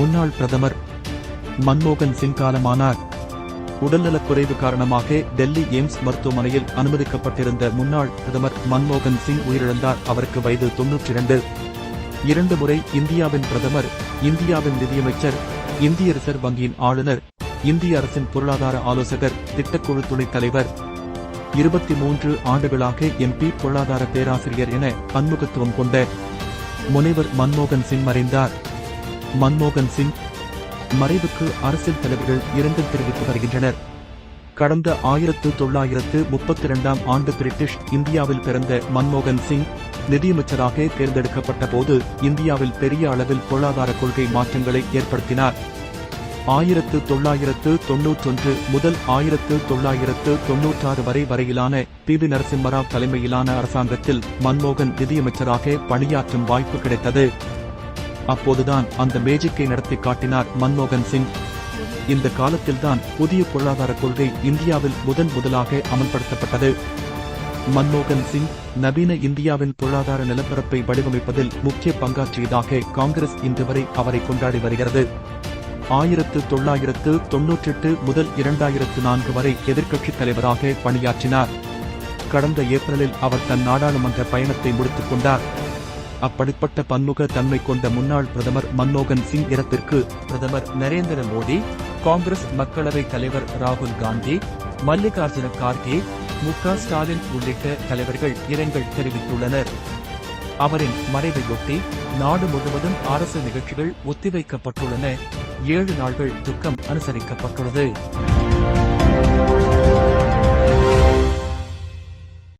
முன்னாள் பிரதமர் மன்மோகன் சிங் காலமானார். உடல்நலக்குறைவு காரணமாக டெல்லி எய்ம்ஸ் மருத்துவமனையில் அனுமதிக்கப்பட்டிருந்த முன்னாள் பிரதமர் மன்மோகன் சிங் உயிரிழந்தார். அவருக்கு வயது தொன்னூற்றி இரண்டு இரண்டு முறை இந்தியாவின் பிரதமர் இந்தியாவின் நிதியமைச்சர் இந்திய ரிசர்வ் வங்கியின் ஆளுநர் இந்திய அரசின் பொருளாதார ஆலோசகர் திட்டக்குழு துணைத் தலைவர். இருபத்தி மூன்று ஆண்டுகளாக எம்பி பொருளாதார பேராசிரியர் என பன்முகத்துவம் கொண்ட முனைவர் மன்மோகன் சிங் மறைந்தார். மன்மோகன் சிங் மறைவுக்கு அரசியல் தலைவர்கள் இரங்கல் தெரிவித்து வருகின்றனர். கடந்த ஆயிரத்து தொள்ளாயிரத்து முப்பத்தி இரண்டாம் ஆண்டு பிரிட்டிஷ் இந்தியாவில் பிறந்த மன்மோகன் சிங் நிதியமைச்சராக தேர்ந்தெடுக்கப்பட்ட போது இந்தியாவில் பெரிய அளவில் பொருளாதார கொள்கை மாற்றங்களை ஏற்படுத்தினார். ஆயிரத்து தொள்ளாயிரத்து தொன்னூற்றொன்று முதல் ஆயிரத்து தொள்ளாயிரத்து தொன்னூற்றாறு வரை வரையிலான பி. வி. நரசிம்மராவ் தலைமையிலான அரசாங்கத்தில் மன்மோகன் நிதியமைச்சராக பணியாற்றும் வாய்ப்பு கிடைத்தது. அப்போதுதான் அந்த மேஜிக்கை நடத்தி காட்டினார் மன்மோகன் சிங். இந்த காலத்தில்தான் புதிய பொருளாதார கொள்கை இந்தியாவில் முதன் முதலாக அமல்படுத்தப்பட்டது. மன்மோகன் சிங் நவீன இந்தியாவின் பொருளாதார நிலப்பரப்பை வடிவமைப்பதில் முக்கிய பங்காற்றியதாக காங்கிரஸ் இன்று வரை அவரை கொண்டாடி வருகிறது. ஆயிரத்து தொள்ளாயிரத்து தொன்னூற்றெட்டு முதல் இரண்டாயிரத்து நான்கு வரை எதிர்க்கட்சித் தலைவராக பணியாற்றினார். கடந்த ஏப்ரலில் அவர் தன் நாடாளுமன்ற பயணத்தை முடித்துக் கொண்டார். அப்படிப்பட்ட பன்முக தன்மை கொண்ட முன்னாள் பிரதமர் மன்மோகன் சிங் இறப்பிற்கு பிரதமர் நரேந்திர மோடி காங்கிரஸ் மக்களவைத் தலைவர் ராகுல் காந்தி மல்லிகார்ஜுன கார்கே மு க ஸ்டாலின் உள்ளிட்ட தலைவர்கள் இரங்கல் தெரிவித்துள்ளனர். அவரின் மறைவையொட்டி நாடு முழுவதும் அரசு நிகழ்ச்சிகள் ஒத்திவைக்கப்பட்டுள்ளன. ஏழு நாள்கள் துக்கம் அனுசரிக்கப்பட்டுள்ளது.